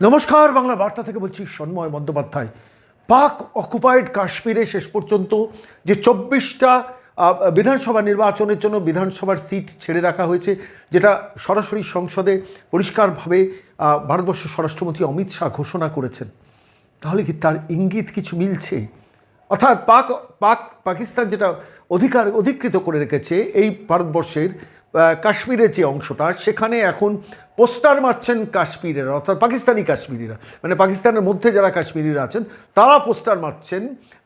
নমস্কার বাংলা বার্তা থেকে বলছি সন্ময় বন্দ্যোপাধ্যায়। পাক অকুপাইড কাশ্মীরে শেষ পর্যন্ত যে চব্বিশটা বিধানসভা নির্বাচনের জন্য বিধানসভার সিট ছেড়ে রাখা হয়েছে যেটা সরাসরি সংসদে পরিষ্কারভাবে আহ, ভারতবর্ষের স্বরাষ্ট্রমন্ত্রী অমিত শাহ ঘোষণা করেছেন। তাহলে কি তার ইঙ্গিত কিছু মিলছে? অর্থাৎ পাক পাক পাকিস্তান যেটা অধিকার অধিকৃত করে রেখেছে এই ভারতবর্ষের কাশ্মীরের যে অংশটা, সেখানে এখন পোস্টার মারছেন কাশ্মীরেরা, অর্থাৎ পাকিস্তানি কাশ্মীরিরা। মানে পাকিস্তানের মধ্যে যারা কাশ্মীরিরা আছেন, তারা পোস্টার মারছেন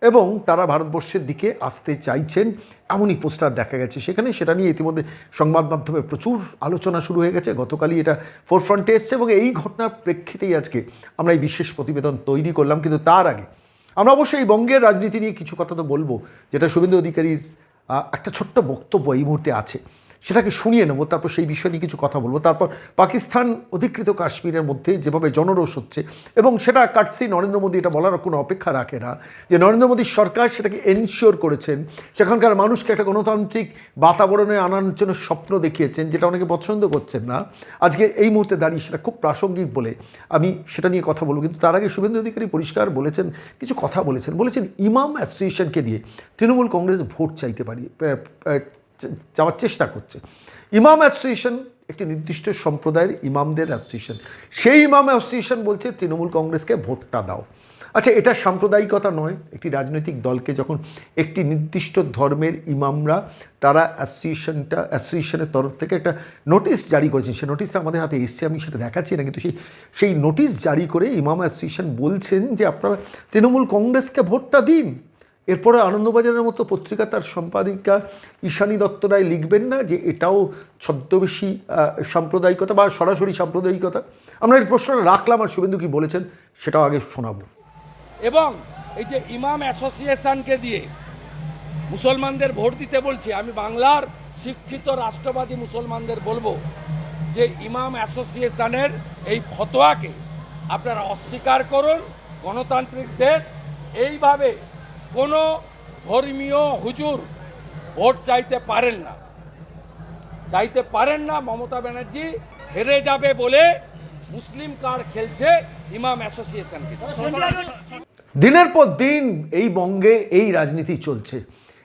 এবং তারা ভারতবর্ষের দিকে আসতে চাইছেন। এমনই পোস্টার দেখা গেছে সেখানে। সেটা নিয়ে ইতিমধ্যে সংবাদ মাধ্যমে প্রচুর আলোচনা শুরু হয়ে গেছে। গতকালই এটা ফোরফ্রন্টে এসছে এবং এই ঘটনার প্রেক্ষিতেই আজকে আমরা এই বিশেষ প্রতিবেদন তৈরি করলাম। কিন্তু তার আগে আমরা অবশ্যই এই বঙ্গের রাজনীতি নিয়ে কিছু কথা তো বলব, যেটা শুভেন্দু অধিকারীর একটা ছোট্ট বক্তব্য এই মুহূর্তে আছে। সেটাকে শুনিয়ে নেব, তারপর সেই বিষয় নিয়ে কিছু কথা বলব। তারপর পাকিস্তান অধিকৃত কাশ্মীরের মধ্যে যেভাবে জনরোষ হচ্ছে এবং সেটা কাটসি নরেন্দ্র মোদী এটা বলার কোনো অপেক্ষা রাখে না। যে নরেন্দ্র মোদীর সরকার সেটাকে এনশিওর করেছেন, সেখানকার মানুষকে একটা গণতান্ত্রিক বাতাবরণে আনার জন্য স্বপ্ন দেখিয়েছেন, যেটা অনেকে পছন্দ করছেন না। আজকে এই মুহূর্তে দাঁড়িয়ে সেটা খুব প্রাসঙ্গিক বলে আমি সেটা নিয়ে কথা বলব। কিন্তু তার আগে শুভেন্দু অধিকারী পরিষ্কার বলেছেন, কিছু কথা বলেছেন। বলেছেন, ইমাম অ্যাসোসিয়েশনকে দিয়ে তৃণমূল কংগ্রেস ভোট চাইতে পারি। যাওয়ার চেষ্টা করছে। ইমাম অ্যাসোসিয়েশন, একটি নির্দিষ্ট সম্প্রদায়ের ইমামদের অ্যাসোসিয়েশন। সেই ইমাম অ্যাসোসিয়েশন বলছে, তৃণমূল কংগ্রেসকে ভোটটা দাও। আচ্ছা এটা সাম্প্রদায়িকতা নয়, একটি রাজনৈতিক দলকে যখন একটি নির্দিষ্ট ধর্মের ইমামরা তারা অ্যাসোসিয়েশনটা, অ্যাসোসিয়েশনের তরফ থেকে একটা নোটিশ জারি করেছেন। সেই নোটিশটা আমাদের হাতে এসছে, আমি সেটা দেখাচ্ছি না, কিন্তু সেই সেই নোটিশ জারি করে ইমাম অ্যাসোসিয়েশন বলছেন যে, আপনারা তৃণমূল কংগ্রেসকে ভোটটা দিন। এরপরে আনন্দবাজারের মতো পত্রিকা তার সম্পাদিকা ঈশানী দত্ত রায় লিখবেন না যে এটাও ছদ্মবেশী সাম্প্রদায়িকতা বা সরাসরি সাম্প্রদায়িকতা। আমরা এই প্রশ্নটা রাখলাম আর শুভেন্দু কি বলেছেন সেটাও আগে শোনাবো। এবং এই যে ইমাম অ্যাসোসিয়েশনকে দিয়ে মুসলমানদের ভোট দিতে বলছি, আমি বাংলার শিক্ষিত রাষ্ট্রবাদী মুসলমানদের বলব যে ইমাম অ্যাসোসিয়েশনের এই ফতোয়াকে আপনারা অস্বীকার করুন, গণতান্ত্রিক দেশ, এইভাবে কোনো ধর্মীয় হুজুর ভোট চাইতে পারেন না। চাইতে পারেন না মমতা ব্যানার্জি হেরে যাবে বলে মুসলিম কার্ড খেলছে ইমাম অ্যাসোসিয়েশনকে। দিনের পর দিন এই বঙ্গে এই রাজনীতি চলছে।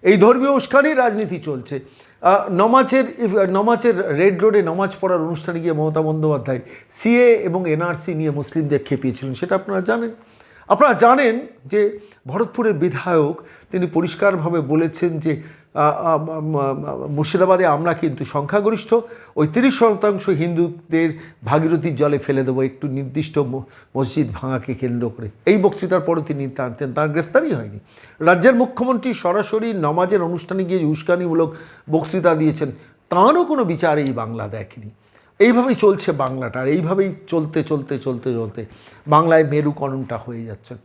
এই ধর্মীয় উস্কানির রাজনীতি চলছে। নমাজের নমাজের রেড রোডে নমাজ পড়ার অনুষ্ঠানে গিয়ে মমতা বন্দ্যোপাধ্যায়, সিএ এবং এনআরসি নিয়ে মুসলিমদের খেপিয়েছিলেন, সেটা আপনারা জানেন। আপনারা জানেন যে ভরতপুরের বিধায়ক তিনি পরিষ্কারভাবে বলেছেন যে মুর্শিদাবাদে আমরা কিন্তু সংখ্যাগরিষ্ঠ, ওই তিরিশ শতাংশ হিন্দুদের ভাগীরথীর জলে ফেলে দেবো, একটু নির্দিষ্ট মসজিদ ভাঙাকে কেন্দ্র করে। এই বক্তৃতার পরে তিনি টানতেন, তার গ্রেফতারই হয়নি। রাজ্যের মুখ্যমন্ত্রী সরাসরি নমাজের অনুষ্ঠানে গিয়ে উস্কানিমূলক বক্তৃতা দিয়েছেন, তাঁরও কোনো বিচার এই বাংলা দেখেনি। এইভাবেই চলছে বাংলাটা আর এইভাবেই চলতে চলতে চলতে চলতে বাংলায় মেরুকরণটা হয়ে যাচ্ছে।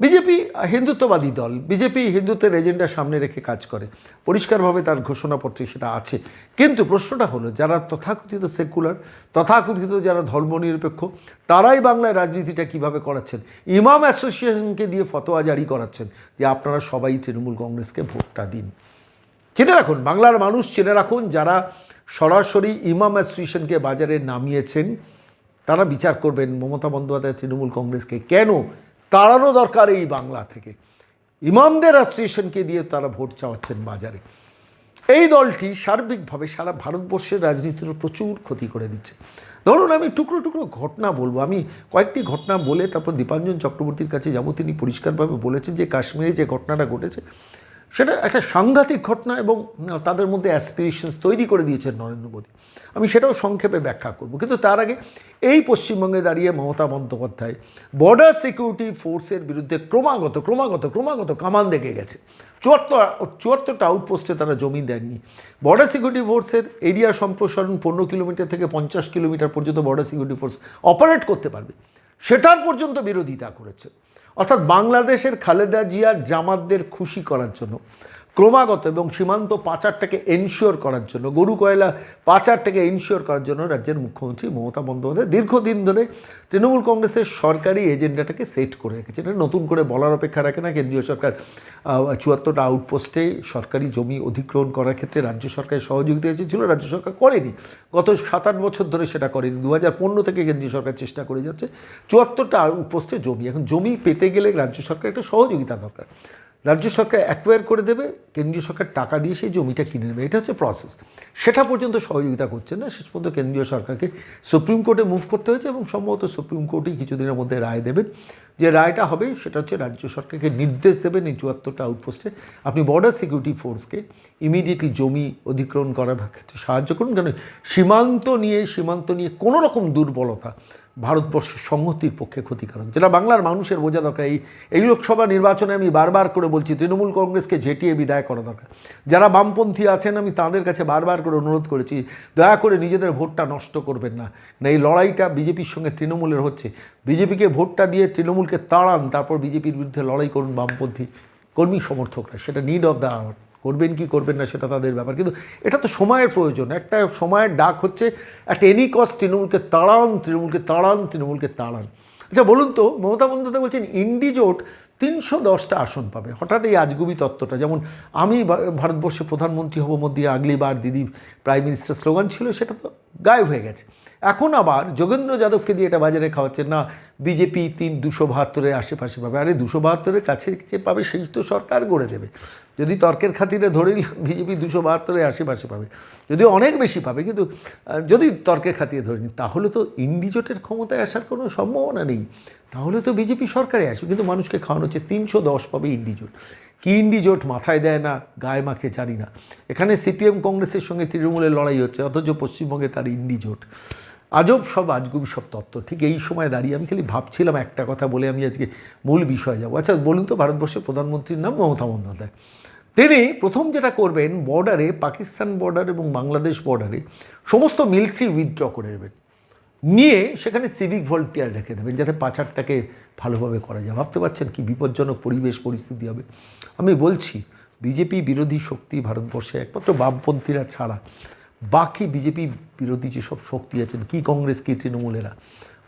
বিজেপি হিন্দুত্ববাদী দল, বিজেপি হিন্দুত্বের এজেন্ডা সামনে রেখে কাজ করে, পরিষ্কারভাবে তার ঘোষণাপত্রে সেটা আছে। কিন্তু প্রশ্নটা হলো, যারা তথাকথিত সেকুলার, তথাকথিত যারা ধর্মনিরপেক্ষ, তারাই বাংলায় রাজনীতিটা কীভাবে করাচ্ছেন? ইমাম অ্যাসোসিয়েশনকে দিয়ে ফতোয়া জারি করাচ্ছেন যে আপনারা সবাই তৃণমূল কংগ্রেসকে ভোটটা দিন। চেনে রাখুন, বাংলার মানুষ চেনে রাখুন, যারা সরাসরি ইমাম অ্যাসোসিয়েশনকে বাজারে নামিয়েছেন। তারা বিচার করবেন মমতা বন্দ্যোপাধ্যায় তৃণমূল কংগ্রেসকে। কেন? তাড়ানো দরকার এই বাংলা থেকে। ইমামদের অ্যাসোসিয়েশনকে দিয়ে তারা ভোট চাওয়াচ্ছেন বাজারে। এই দলটি সার্বিকভাবে সারা ভারতবর্ষের রাজনীতির প্রচুর ক্ষতি করে দিচ্ছে। ধরুন আমি টুকরো টুকরো ঘটনা বলব। আমি কয়েকটি ঘটনা বলে তারপর দীপাঞ্জন চক্রবর্তীর কাছে যাব। তিনি পরিষ্কারভাবে বলেছেন যে কাশ্মীরে যে ঘটনাটা ঘটেছে সেটা একটা সাংঘাতিক ঘটনা এবং তাদের মধ্যে অ্যাসপিরেশনস তৈরি করে দিয়েছেন নরেন্দ্র মোদী। আমি সেটাও সংক্ষেপে ব্যাখ্যা করব। কিন্তু তার আগে এই পশ্চিমবঙ্গে দাঁড়িয়ে মমতা বন্দ্যোপাধ্যায় বর্ডার সিকিউরিটি ফোর্সের বিরুদ্ধে ক্রমাগত ক্রমাগত ক্রমাগত কামান দেখে গেছে। চুয়াত্তর, চুয়াত্তরটা আউটপোস্টে তারা জমি দেননি। বর্ডার সিকিউরিটি ফোর্সের এরিয়া সম্প্রসারণ পনেরো কিলোমিটার থেকে পঞ্চাশ কিলোমিটার পর্যন্ত বর্ডার সিকিউরিটি ফোর্স অপারেট করতে পারবে। সেটার পর্যন্ত বিরোধিতা করেছে। অর্থাৎ বাংলাদেশের খালেদা জিয়ার জামাতদের খুশি করার জন্য। ক্রমাগত এবং সীমান্ত পাচারটাকে এনশিওর করার জন্য, গরু, কয়লা পাচারটাকে এনশিওর করার জন্য রাজ্যের মুখ্যমন্ত্রী মমতা বন্দ্যোপাধ্যায় দীর্ঘদিন ধরে তৃণমূল কংগ্রেসের সরকারি এজেন্ডাটাকে সেট করে রেখেছে এটা নতুন করে বলার অপেক্ষা রাখে না। কেন্দ্রীয় সরকার চুয়াত্তরটা আউটপোস্টে সরকারি জমি অধিগ্রহণ করার ক্ষেত্রে রাজ্য সরকারের সহযোগিতা এসেছিল। রাজ্য সরকার করেনি। গত সাত আট বছর ধরে সেটা করেনি। দু হাজার পনেরো থেকে কেন্দ্রীয় সরকার চেষ্টা করে যাচ্ছে। চুয়াত্তরটা আউটপোস্টে জমি। এখন জমি পেতে গেলে রাজ্য সরকার একটা সহযোগিতা দরকার। রাজ্য সরকার অ্যাকোয়ার করে দেবে, কেন্দ্রীয় সরকার টাকা দিয়ে সেই জমিটা কিনে নেবে। এটা হচ্ছে প্রসেস সেটা পর্যন্ত সহযোগিতা করছে না। শেষ পর্যন্ত কেন্দ্রীয় সরকারকে সুপ্রিম কোর্টে মুভ করতে হয়েছে এবং সম্ভবত সুপ্রিম কোর্টেই কিছুদিনের মধ্যে রায় দেবেন যে রায়টা হবে, সেটা হচ্ছে রাজ্য সরকারকে নির্দেশ দেবেন এই চুয়াত্তরটা আউটপোস্টে আপনি বর্ডার সিকিউরিটি ফোর্সকে ইমিডিয়েটলি জমি অধিগ্রহণ করার ক্ষেত্রে সাহায্য করুন। কেন? সীমান্ত নিয়ে সীমান্ত নিয়ে কোনো রকম দুর্বলতা ভারতবর্ষের সংহতির পক্ষে ক্ষতিকারক। যেটা বাংলার মানুষের বোঝা দরকার। এই এই লোকসভা নির্বাচনে আমি বারবার করে বলছি, তৃণমূল কংগ্রেসকে ঝেঁটিয়ে বিদায় করা দরকার। যারা বামপন্থী আছেন, আমি তাদের কাছে বারবার করে অনুরোধ করেছি, দয়া করে নিজেদের ভোটটা নষ্ট করবেন না। না, এই লড়াইটা বিজেপির সঙ্গে তৃণমূলের হচ্ছে। বিজেপিকে ভোটটা দিয়ে তৃণমূলকে তাড়ান, তারপর বিজেপির বিরুদ্ধে লড়াই করুন বামপন্থী কর্মী সমর্থকরা। সেটা নিড অফ দ্য আওয়ার করবেন কি করবেন না সেটা তাদের ব্যাপার। কিন্তু এটা তো সময়ের প্রয়োজন। একটা সময়ের ডাক হচ্ছে একটা এনি কস্ট তৃণমূলকে তাড়ান তৃণমূলকে তাড়ান তৃণমূলকে তাড়ান। আচ্ছা বলুন তো, মমতা বন্দ্যোপাধ্যায় বলছেন ইন্ডিজোট তিনশো দশটা আসন পাবে। হঠাৎ এই আজগুবি তত্ত্বটা, যেমন আমি ভারতবর্ষে প্রধানমন্ত্রী হব মধ্যে আগলি বার দিদি প্রাইম মিনিস্টার স্লোগান ছিল, সেটা তো গায়েব হয়ে গেছে। এখন আবার যোগেন্দ্র যাদবকে দিয়ে এটা বাজারে খাওয়াচ্ছে, না, বিজেপি তিন, দুশো বাহাত্তরের আশেপাশে পাবে। আরে, দুশো বাহাত্তরের কাছে যে পাবে, সেই তো সরকার গড়ে দেবে। যদি তর্কের খাতিরে ধরে বিজেপি দুশো বাহাত্তরের আশেপাশে পাবে। যদিও অনেক বেশি পাবে, কিন্তু যদি তর্কের খাতিরে ধরে নিই, তাহলে তো ইন্ডিজোটের ক্ষমতায় আসার কোনো সম্ভাবনা নেই। তাহলে তো বিজেপি সরকারে আসবে, কিন্তু মানুষকে খাওয়ানো হচ্ছে, তিনশো দশ পাবে ইন্ডিজোট। কি ইন্ডিজোট মাথায় দেয় না, গায়ে মাখে জানি না। এখানে সিপিএম কংগ্রেসের সঙ্গে তৃণমূলের লড়াই হচ্ছে, অথচ পশ্চিমবঙ্গে তার ইন্ডিজোট। আজব সব, আজগুবি সব তত্ত্ব, ঠিক এই সময় দাঁড়িয়ে আমি খালি ভাবছিলাম একটা কথা বলে আমি আজকে মূল বিষয়ে যাব। আচ্ছা বলুন তো, ভারতবর্ষের প্রধানমন্ত্রীর নাম মমতা বন্দ্যোপাধ্যায়। তিনি প্রথম যেটা করবেন বর্ডারে পাকিস্তান বর্ডার এবং বাংলাদেশ বর্ডারে সমস্ত মিলিটারি উইথড্র করে দেবেন। নিয়ে সেখানে সিভিক ভলেন্টিয়ার রেখে দেবেন, যাতে পাচারটাকে ভালোভাবে করা যায়। ভাবতে পারছেন কি বিপজ্জনক পরিবেশ, পরিস্থিতি হবে। আমি বলছি, বিজেপি বিরোধী শক্তি ভারতবর্ষে একমাত্র বামপন্থীরা ছাড়া বাকি বিজেপি বিরোধী যেসব শক্তি আছেন, কি কংগ্রেস, কি তৃণমূলেরা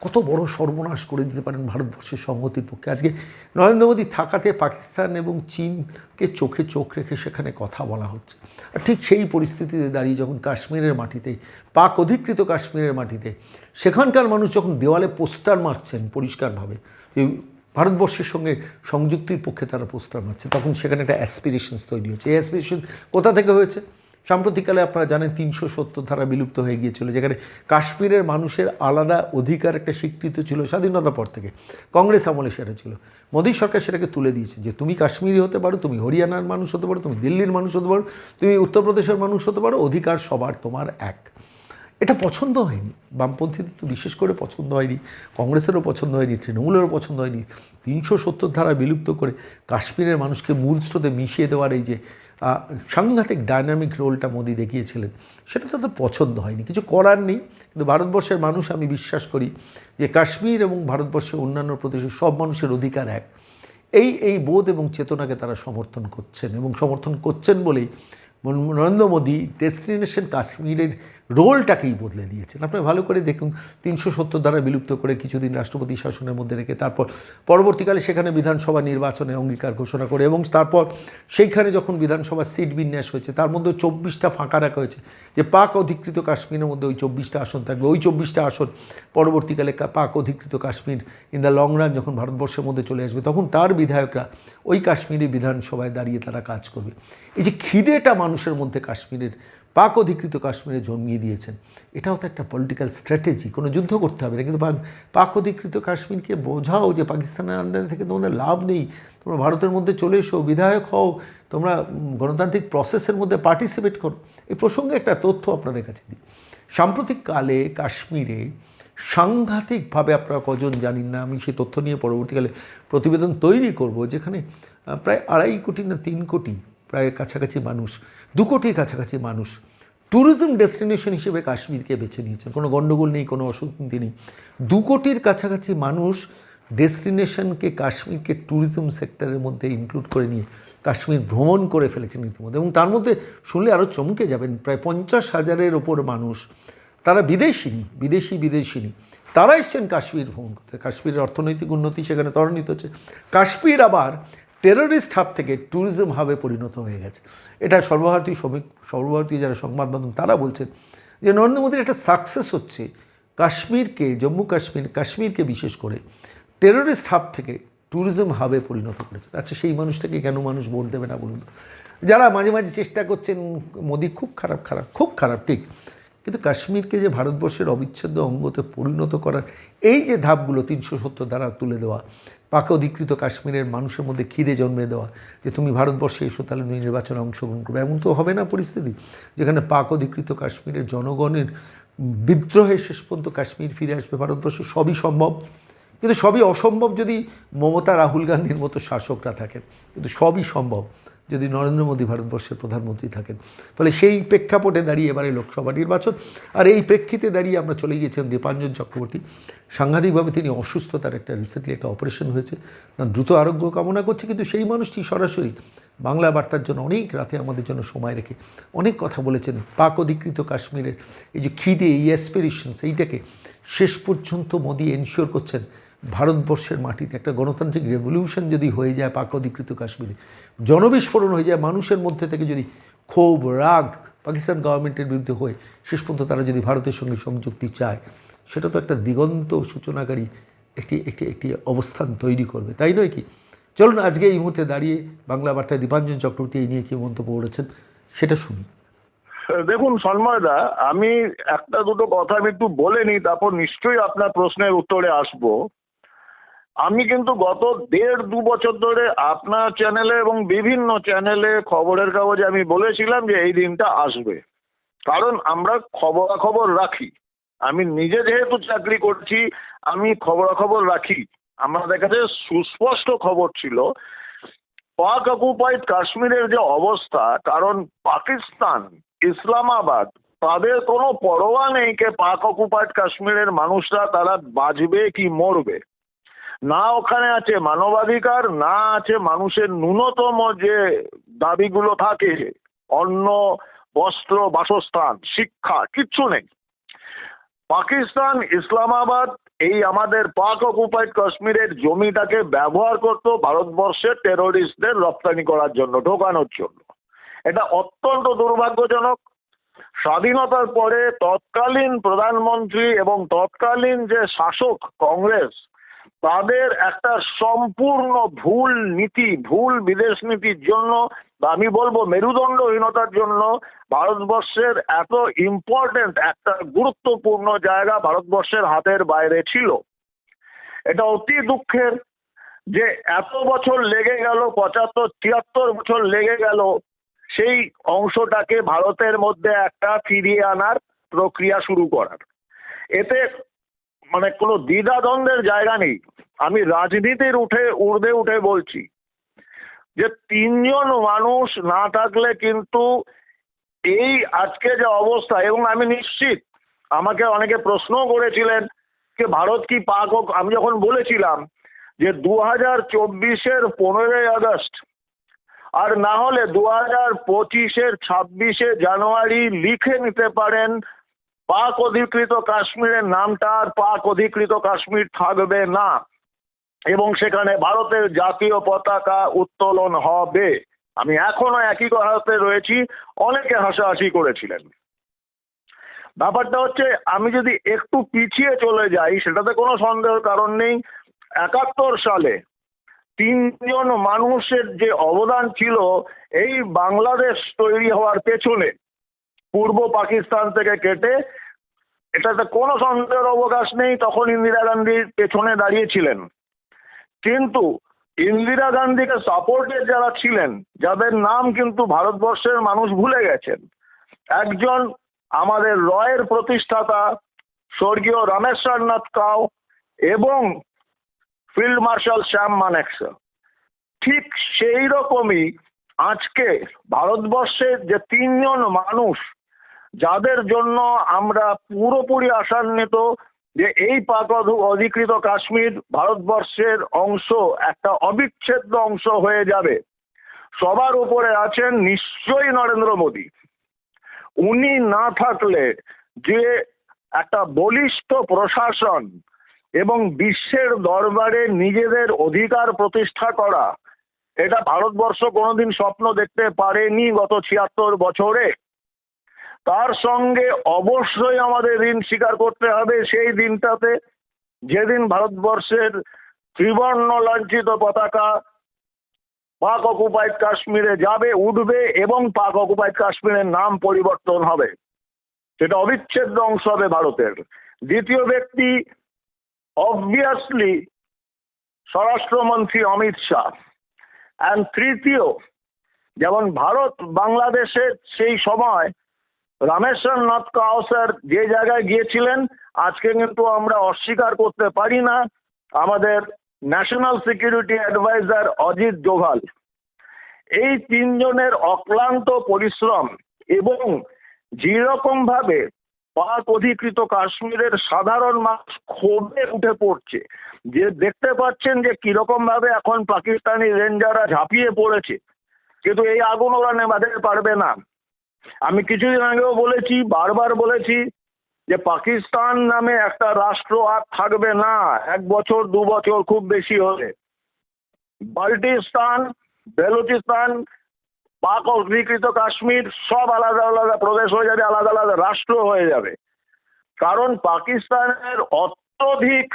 কত বড় সর্বনাশ করে দিতে পারেন ভারতবর্ষের সংহতির পক্ষে। আজকে নরেন্দ্র মোদী থাকাতে পাকিস্তান এবং চীনকে চোখে চোখ রেখে সেখানে কথা বলা হচ্ছে। আর ঠিক সেই পরিস্থিতিতে দাঁড়িয়ে যখন কাশ্মীরের মাটিতে, পাক অধিকৃত কাশ্মীরের মাটিতে, সেখানকার মানুষ যখন দেওয়ালে পোস্টার মারছেন পরিষ্কারভাবে, যে ভারতবর্ষের সঙ্গে সংযুক্তির পক্ষে তারা পোস্টার মারছে, তখন সেখানে একটা অ্যাসপিরেশনস তৈরি হয়েছে। এই অ্যাসপিরেশন কোথা থেকে হয়েছে? সাম্প্রতিককালে আপনারা জানেন তিনশো সত্তর ধারা বিলুপ্ত হয়ে গিয়েছিল, যেখানে কাশ্মীরের মানুষের আলাদা অধিকার একটা স্বীকৃত ছিল স্বাধীনতার পর থেকে। কংগ্রেস আমলে সেটা ছিল। মোদী সরকার সেটাকে তুলে দিয়েছে যে, তুমি কাশ্মীরি হতে পারো, তুমি হরিয়ানার মানুষ হতে পারো, তুমি দিল্লির মানুষ হতে পারো, তুমি উত্তরপ্রদেশের মানুষ হতে পারো, অধিকার সবার তোমার এক। এটা পছন্দ হয়নি। বামপন্থীদের তো বিশেষ করে পছন্দ হয়নি, কংগ্রেসেরও পছন্দ হয়নি, তৃণমূলেরও পছন্দ হয়নি। তিনশো সত্তর ধারা বিলুপ্ত করে কাশ্মীরের মানুষকে মূল স্রোতে মিশিয়ে দেওয়ার এই যে সাংঘাতিক ডায়নামিক রোলটা মোদি দেখিয়েছিলেন, সেটা তাদের পছন্দ হয়নি। কিছু করার নেই, কিন্তু ভারতবর্ষের মানুষ আমি বিশ্বাস করি যে কাশ্মীর এবং ভারতবর্ষের অন্যান্য প্রদেশের সব মানুষের অধিকার এক। এই এই বোধ এবং চেতনাকে তারা সমর্থন করছেন এবং সমর্থন করছেন বলেই নরেন্দ্র মোদী ডেস্টিনেশন কাশ্মীরের রোলটাকেই বদলে দিয়েছেন। আপনি ভালো করে দেখুন, তিনশো সত্তর দ্বারা বিলুপ্ত করে কিছুদিন রাষ্ট্রপতি শাসনের মধ্যে রেখে তারপর পরবর্তীকালে সেখানে বিধানসভা নির্বাচনে অঙ্গীকার ঘোষণা করে এবং তারপর সেইখানে যখন বিধানসভার সিট বিন্যাস হয়েছে, তার মধ্যে চব্বিশটা ফাঁকা রাখা হয়েছে যে পাক অধিকৃত কাশ্মীরের মধ্যে ওই চব্বিশটা আসন থাকবে। ওই চব্বিশটা আসন পরবর্তীকালে পাক অধিকৃত Kashmir in the long run যখন ভারতবর্ষের মধ্যে চলে আসবে, তখন তার বিধায়করা ওই কাশ্মীরি বিধানসভায় দাঁড়িয়ে তারা কাজ করবে। এই যে খিদেটা মানুষের মধ্যে কাশ্মীরের পাক অধিকৃত কাশ্মীরে জন্মিয়ে দিয়েছেন। এটাও তো একটা পলিটিক্যাল স্ট্র্যাটেজি কোনো যুদ্ধ করতে হবে না। কিন্তু পাক পাক অধিকৃত কাশ্মীরকে বোঝাও যে পাকিস্তানের আন্ডারে থেকে তোমাদের লাভ নেই। তোমরা ভারতের মধ্যে চলে এসো, বিধায়ক হও, তোমরা গণতান্ত্রিক প্রসেসের মধ্যে পার্টিসিপেট করো। এই প্রসঙ্গে একটা তথ্য আপনাদের কাছে দিই। সাম্প্রতিককালে কাশ্মীরে সাংঘাতিকভাবে আপনারা কজন জানেন না, আমি সেই তথ্য নিয়ে পরবর্তীকালে প্রতিবেদন তৈরি করব, যেখানে প্রায় আড়াই কোটি না তিন কোটি প্রায় কাছাকাছি মানুষ, দু কোটির কাছাকাছি মানুষ ট্যুরিজম ডেস্টিনেশন হিসেবে কাশ্মীরকে বেছে নিয়েছেন। কোনো গণ্ডগোল নেই, কোনো অসুবিধে নেই। দু কোটির কাছাকাছি মানুষ ডেস্টিনেশনকে কাশ্মীরকে ট্যুরিজম সেক্টরের মধ্যে ইনক্লুড করে নিয়ে কাশ্মীর ভ্রমণ করে ফেলেছেন ইতিমধ্যে। এবং তার মধ্যে শুনলে আরও চমকে যাবেন, প্রায় পঞ্চাশ হাজারের ওপর মানুষ, তারা বিদেশিনী, বিদেশি, বিদেশিনী, তারা এসছেন কাশ্মীর ভ্রমণ করতে। কাশ্মীরের অর্থনৈতিক উন্নতি সেখানে ত্বরান্বিত হচ্ছে। কাশ্মীর আবার টেররিস্ট হাব থেকে ট্যুরিজম হাবে পরিণত হয়ে গেছে। এটা সর্বভারতীয় শ্রমিক, সর্বভারতীয় যারা সংবাদ মাধ্যম, তারা বলছেন যে নরেন্দ্র মোদীর একটা সাকসেস হচ্ছে কাশ্মীরকে, জম্মু কাশ্মীর, কাশ্মীরকে বিশেষ করে টেররিস্ট হাব থেকে ট্যুরিজম হাবে পরিণত করেছে। আচ্ছা সেই মানুষটাকে কেন মানুষ ভোট দেবে না বলুন? যারা মাঝে মাঝে চেষ্টা করছেন, মোদী খুব খারাপ খারাপ, খুব খারাপ, ঠিক। কিন্তু কাশ্মীরকে যে ভারতবর্ষের অবিচ্ছেদ্য অঙ্গতে পরিণত করার, এই যে ধাপগুলো তিনশো সত্তর দ্বারা তুলে দেওয়া পাক অধিকৃত কাশ্মীরের মানুষের মধ্যে খিদে জন্মে দেওয়া, যে তুমি ভারতবর্ষে এসো তাহলে তুমি নির্বাচনে অংশগ্রহণ করবে। এমন তো হবে না পরিস্থিতি, যেখানে পাক অধিকৃত কাশ্মীরের জনগণের বিদ্রোহে শেষ পর্যন্ত কাশ্মীর ফিরে আসবে ভারতবর্ষ, সবই সম্ভব। কিন্তু সবই অসম্ভব যদি মমতা, রাহুল গান্ধীর মতো শাসকরা থাকেন, কিন্তু সবই সম্ভব। যদি নরেন্দ্র মোদী ভারতবর্ষের প্রধানমন্ত্রী থাকেন। ফলে সেই প্রেক্ষাপটে দাঁড়িয়ে এবারে লোকসভা নির্বাচন। আর এই প্রেক্ষিতে দাঁড়িয়ে আমরা চলে গিয়েছিলাম দীপাঞ্জন চক্রবর্তী। সাংঘাতিকভাবে তিনি অসুস্থ তার একটা রিসেন্টলি একটা অপারেশন হয়েছে। তার দ্রুত আরোগ্য কামনা করছে, কিন্তু সেই মানুষটি সরাসরি বাংলা বার্তার জন্য অনেক রাতে আমাদের জন্য সময় রেখে অনেক কথা বলেছেন। পাক অধিকৃত কাশ্মীরের এই যে খিদে, এই অ্যাসপিরেশনস এইটাকে শেষ পর্যন্ত মোদী এনশিওর করছেন ভারতবর্ষের মাটিতে একটা গণতান্ত্রিক রেভলিউশন যদি হয়ে যায় পাক অধিকৃত কাশ্মীরে, জনবিস্ফোরণ হয়ে যায় মানুষের মধ্যে থেকে যদি ক্ষোভ, রাগ পাকিস্তান গভর্নমেন্টের বিরুদ্ধে হয়ে শেষ পর্যন্ত তারা যদি ভারতের সঙ্গে সংযুক্তি চায়, সেটা তো একটা দিগন্ত সূচনাকারী একটি একটি একটি অবস্থান তৈরি করবে। তাই নয় কি? চলুন আজকে এই মুহূর্তে দাঁড়িয়ে বাংলা বার্তায় দীপাঞ্জন চক্রবর্তী এই নিয়ে কী মন্তব্য করেছেন সেটা শুনি। দেখুন সন্ময়দা আমি একটা দুটো কথা আমি একটু বলে নিই, তারপর নিশ্চয়ই আপনার প্রশ্নের উত্তরে আসব। আমি কিন্তু গত দেড় দু বছর ধরে আপনার চ্যানেলে এবং বিভিন্ন চ্যানেলে খবরের কাগজে আমি বলেছিলাম যে এই দিনটা আসবে। কারণ আমরা খবরাখবর রাখি। আমি নিজে যেহেতু চাকরি করছি, আমি খবরাখবর রাখি। আমাদের কাছে সুস্পষ্ট খবর ছিল পাক অকুপাইড কাশ্মীরের যে অবস্থা, কারণ পাকিস্তান, ইসলামাবাদ, তাদের কোনো পরোয়া নেই কে পাক অকুপাইড কাশ্মীরের মানুষরা তারা বাঁচবে কি মরবে। না ওখানে আছে মানবাধিকার, না আছে মানুষের ন্যূনতম যে দাবিগুলো থাকে, অন্ন, বস্ত্র, বাসস্থান, শিক্ষা, কিচ্ছু নেই। পাকিস্তান, ইসলামাবাদ, এই আমাদের পাক অকুপাইড কাশ্মীরের জমিটাকে ব্যবহার করত ভারতবর্ষের টেরোরিস্টদের রপ্তানি করার জন্য, ঢোকানোর জন্য। এটা অত্যন্ত দুর্ভাগ্যজনক। স্বাধীনতার পরে তৎকালীন প্রধানমন্ত্রী এবং তৎকালীন যে শাসক কংগ্রেস তাদের একটা সম্পূর্ণ ভুল নীতি, ভুল বিদেশ নীতির জন্য বা আমি বলব মেরুদণ্ডহীনতার জন্য ভারতবর্ষের এত ইম্পর্টেন্ট একটা গুরুত্বপূর্ণ জায়গা ভারতবর্ষের হাতের বাইরে ছিল। এটা অতি দুঃখের যে এত বছর লেগে গেল, পঁচাত্তর, তিয়াত্তর বছর লেগে গেল, সেই অংশটাকে ভারতের মধ্যে একটা ফিরিয়ে আনার প্রক্রিয়া শুরু করার। এতে মানে কোনো দ্বিধা দ্বন্দ্বের জায়গা নেই। আমি রাজনীতির উঠে, ঊর্ধ্বে উঠে বলছি যে তিনজন মানুষ না থাকলে কিন্তু এই আজকে যে অবস্থা, এবং আমি নিশ্চিত আমাকে অনেকে প্রশ্ন করেছিলেন যে ভারত কি পাক হোক। আমি যখন বলেছিলাম যে দু হাজার চব্বিশের পনেরোই আগস্ট আর না হলে দু হাজার পঁচিশের ছাব্বিশে জানুয়ারি লিখে নিতে পারেন পাক অধিকৃত কাশ্মীরের নামটা আর পাক অধিকৃত কাশ্মীর থাকবে না। এবং সেখানে ভারতের জাতীয় পতাকা উত্তোলন হবে। আমি এখনও একই কথাতে রয়েছি, অনেকে হাসাহাসি করেছিলেন। ব্যাপারটা হচ্ছে, আমি যদি একটু পিছিয়ে চলে যাই, সেটাতে কোনো সন্দেহের কারণ নেই। একাত্তর সালে তিনজন মানুষের যে অবদান ছিল, এই বাংলাদেশ তৈরি হওয়ার পেছনে পূর্ব পাকিস্তান থেকে কেটে, এটাতে কোনো সন্দেহের অবকাশ নেই, তখন ইন্দিরা গান্ধীর পেছনে দাঁড়িয়েছিলেন। কিন্তু ইন্দিরা গান্ধীকে সাপোর্টে যারা ছিলেন, যাদের নাম কিন্তু ভারতবর্ষের মানুষ ভুলে গেছেন, একজন আমাদের রয়ের প্রতিষ্ঠাতা স্বর্গীয় রামেশ্বরনাথ কাউ এবং ফিল্ড মার্শাল শ্যাম মানেকশা। ঠিক সেই রকমই আজকে ভারতবর্ষের যে তিনজন মানুষ যাদের জন্য আমরা পুরোপুরি আশান্বিত যে এই পাক অধিকৃত কাশ্মীর ভারতবর্ষের অংশ একটা অবিচ্ছেদ্য অংশ হয়ে যাবে। সবার উপরে আছেন নিশ্চয়ই নরেন্দ্র মোদী। উনি না থাকলে যে একটা বলিষ্ঠ প্রশাসন এবং বিশ্বের দরবারে নিজেদের অধিকার প্রতিষ্ঠা করা, এটা ভারতবর্ষ কোনোদিন স্বপ্ন দেখতে পারেনি গত ছিয়াত্তর বছরে। তার সঙ্গে অবশ্যই আমাদের ঋণ স্বীকার করতে হবে। সেই দিনটাতে যেদিন ভারতবর্ষের ত্রিবর্ণ লাঞ্ছিত পতাকা পাক অকুপাইড কাশ্মীরে যাবে, উঠবে এবং পাক অকুপাইড কাশ্মীরের নাম পরিবর্তন হবে। সেটা অবিচ্ছেদ্য অংশ হবে ভারতের। দ্বিতীয় ব্যক্তি অবভিয়াসলি স্বরাষ্ট্রমন্ত্রী অমিত শাহ। অ্যান্ড তৃতীয়, যেমন ভারত বাংলাদেশের সেই সময় রামেশ্বর নাথ কাউসার যে জায়গায় গিয়েছিলেন, আজকে কিন্তু আমরা অস্বীকার করতে পারি না। আমাদের national security adviser Ajit Doval. এই তিনজনের অক্লান্ত পরিশ্রম এবং যেরকম ভাবে পাক অধিকৃত কাশ্মীরের সাধারণ মানুষ ক্ষোভে উঠে পড়ছে, যে দেখতে পাচ্ছেন যে কীরকম ভাবে এখন পাকিস্তানি রেঞ্জাররা ঝাঁপিয়ে পড়েছে। কিন্তু এই আগুন ওরা নেভাতে পারবে না। আমি কিছুদিন আগেও বলেছি, বারবার বলেছি যে পাকিস্তান নামে একটা রাষ্ট্র আর থাকবে না, এক বছর, দু বছর খুব বেশি হলে। বাল্টিস্তান বেলুচিস্তান, পাক অধিকৃত কাশ্মীর সব আলাদা আলাদা প্রদেশ হয়ে যাবে, আলাদা আলাদা রাষ্ট্র হয়ে যাবে। কারণ পাকিস্তানের অত্যধিক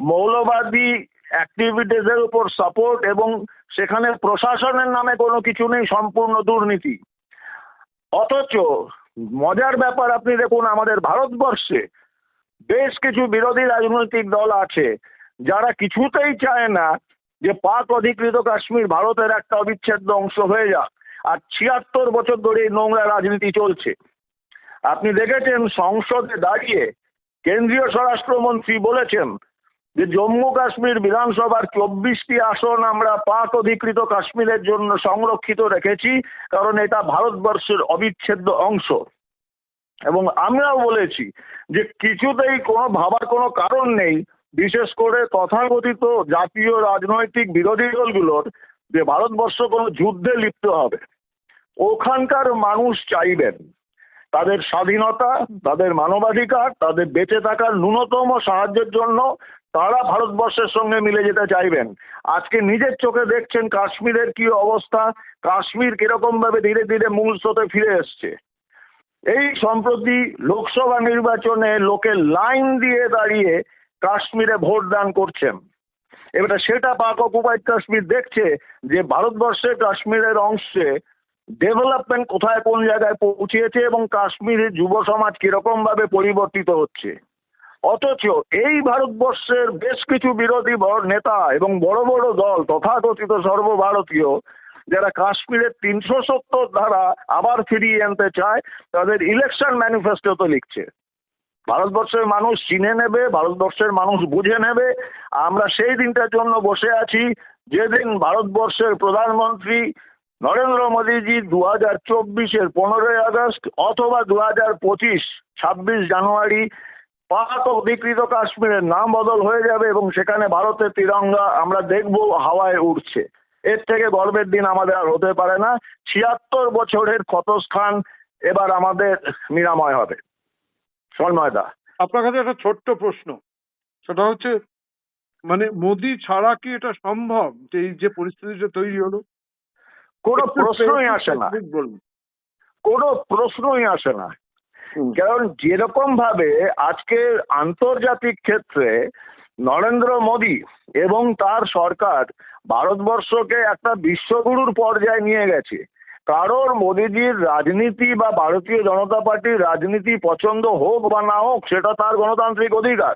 মৌলবাদী অ্যাক্টিভিটিসের উপর সাপোর্ট এবং সেখানে প্রশাসনের নামে কোনো কিছু নেই, সম্পূর্ণ দুর্নীতি। অথচ মজার ব্যাপার, আপনি দেখুন আমাদের ভারতবর্ষে বেশ কিছু বিরোধী রাজনৈতিক দল আছে, যারা কিছুতেই চায় না যে পাক অধিকৃত কাশ্মীর ভারতের একটা অবিচ্ছেদ্য অংশ হয়ে যাক। আর ছিয়াত্তর বছর ধরে এই নোংরা রাজনীতি চলছে। আপনি দেখেছেন সংসদে দাঁড়িয়ে কেন্দ্রীয় স্বরাষ্ট্রমন্ত্রী বলেছেন যে জম্মু কাশ্মীর বিধানসভার চব্বিশটি আসন আমরা পাক অধিকৃত কাশ্মীরের জন্য সংরক্ষিত রেখেছি, কারণ এটা ভারতবর্ষের অবিচ্ছেদ্য অংশ। এবং আমরাও বলেছি যে কিছুতেই কোনো ভাবার কোনো কারণ নেই, বিশেষ করে তথাকথিত জাতীয় রাজনৈতিক বিরোধী দলগুলোর যে ভারতবর্ষ কোনো যুদ্ধে লিপ্ত হবে। ওখানকার মানুষ চাইবেন তাদের স্বাধীনতা, তাদের মানবাধিকার, তাদের বেঁচে থাকার ন্যূনতম সাহায্যের জন্য তারা ভারতবর্ষের সঙ্গে মিলে যেতে চাইবেন। আজকে নিজের চোখে দেখছেন কাশ্মীরের কি অবস্থা, কাশ্মীর কীরকম ভাবে ধীরে ধীরে মূল স্রোতে ফিরে এসছে। এই সম্প্রতি লোকসভা নির্বাচনে লোকে লাইন দিয়ে দাঁড়িয়ে কাশ্মীরে ভোট দান করছেন। এবারে সেটা পাক অকুপাইড কাশ্মীর দেখছে যে ভারতবর্ষে কাশ্মীরের অংশে ডেভেলপমেন্ট কোথায় কোন জায়গায় পৌঁছেছে এবং কাশ্মীরের যুব সমাজ কীরকম ভাবে পরিবর্তিত হচ্ছে। অথচ এই ভারতবর্ষের বেশ কিছু বিরোধী নেতা এবং বড় বড় দল তথাকথিত সর্বভারতীয়, যারা কাশ্মীরের তিনশো সত্তর ধারা আবার ফিরিয়ে আনতে চায়, তাদের ইলেকশন ম্যানিফেস্টো তো লিখছে। ভারতবর্ষের মানুষ চিনে নেবে, ভারতবর্ষের মানুষ বুঝে নেবে। আমরা সেই দিনটার জন্য বসে আছি। যেদিন ভারতবর্ষের প্রধানমন্ত্রী নরেন্দ্র মোদীজি দু হাজার চব্বিশের পনেরোই আগস্ট অথবা দু হাজার পঁচিশ, ছাব্বিশ জানুয়ারি পাক অধিকৃত কাশ্মীরের নাম বদল হয়ে যাবে এবং সেখানে ভারতের তিরঙ্গা আমরা দেখব হাওয়ায় উঠছে এর থেকে গর্বের দিন আমাদের আর হতে পারে না। ছিয়াত্তর বছরের ক্ষতস্থান এবার আমাদের নিরাময় হবে। সন্ময়দা আপনার কাছে একটা ছোট্ট প্রশ্ন। সেটা হচ্ছে মানে মোদি ছাড়া কি এটা সম্ভব? যে এই যে পরিস্থিতিটা তৈরি হলো? কোনো প্রশ্নই আসে না। কোনো প্রশ্নই আসে না। কারণ যেরকম ভাবে আজকে আন্তর্জাতিক ক্ষেত্রে নরেন্দ্র মোদী এবং তার সরকার ভারতবর্ষকে একটা বিশ্বগুরুর পর্যায়ে নিয়ে গেছে, কারোর মোদীজির রাজনীতি বা ভারতীয় জনতা পার্টির রাজনীতি পছন্দ হোক বা না হোক, সেটা তার গণতান্ত্রিক অধিকার।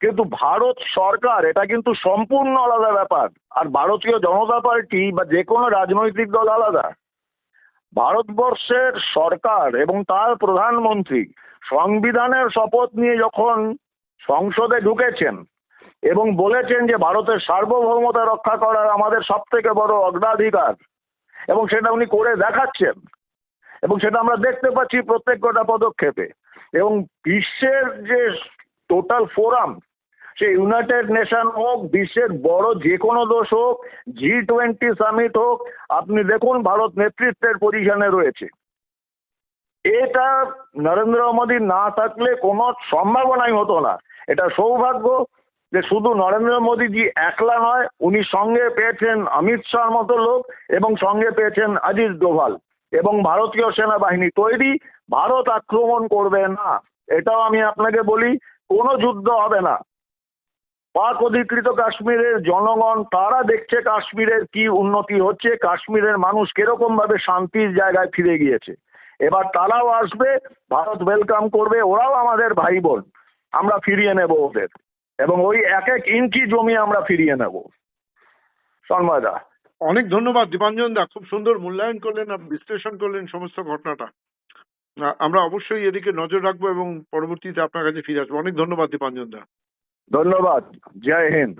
কিন্তু ভারত সরকার, এটা কিন্তু সম্পূর্ণ আলাদা ব্যাপার। আর ভারতীয় জনতা পার্টি বা যে কোনো রাজনৈতিক দল আলাদা। ভারতবর্ষের সরকার এবং তার প্রধানমন্ত্রী সংবিধানের শপথ নিয়ে যখন সংসদে ঢুকেছেন এবং বলেছেন যে ভারতের সার্বভৌমতা রক্ষা করার আমাদের সব থেকে বড় অগ্রাধিকার এবং সেটা উনি করে দেখাচ্ছেন এবং সেটা আমরা দেখতে পাচ্ছি প্রত্যেক কটা পদক্ষেপে এবং বিশ্বের যে টোটাল ফোরাম সে ইউনাইটেড নেশন হোক, বিশ্বের বড় যে কোনো দোষ হোক জি টোয়েন্টি সামিট হোক, আপনি দেখুন ভারত নেতৃত্বের পজিশনে রয়েছে। এটা নরেন্দ্র মোদী না থাকলে কোনো সম্ভাবনাই হতো না। এটা সৌভাগ্য যে শুধু নরেন্দ্র মোদীজি একলা নয়, উনি সঙ্গে পেয়েছেন অমিত শাহর মতো লোক এবং সঙ্গে পেয়েছেন আজিজ ডোভাল এবং ভারতীয় সেনাবাহিনী তৈরি। ভারত আক্রমণ করবে না। এটাও আমি আপনাকে বলি, কোনো যুদ্ধ হবে না। পাক অধিকৃত কাশ্মীরের জনগণ, তারা দেখছে কাশ্মীরের কি উন্নতি হচ্ছে, কাশ্মীরের মানুষ কীরকম ভাবে শান্তির জায়গায় ফিরে গিয়েছে। এবার তারাও আসবে, ভারত ওয়েলকাম করবে, ওরাও আমাদের ভাই বোন আমরা ফিরিয়ে নেব ওদের। এবং ওই এক এক ইঞ্চি জমি আমরা ফিরিয়ে নেব। সন্ময় দা। অনেক ধন্যবাদ, দীপাঞ্জন দা। খুব সুন্দর মূল্যায়ন করলেন বিশ্লেষণ করলেন সমস্ত ঘটনাটা। আমরা অবশ্যই এদিকে নজর রাখব এবং পরবর্তীতে আপনার কাছে ফিরে আসব। অনেক ধন্যবাদ, দীপাঞ্জন দা। ধন্যবাদ জয় হিন্দ।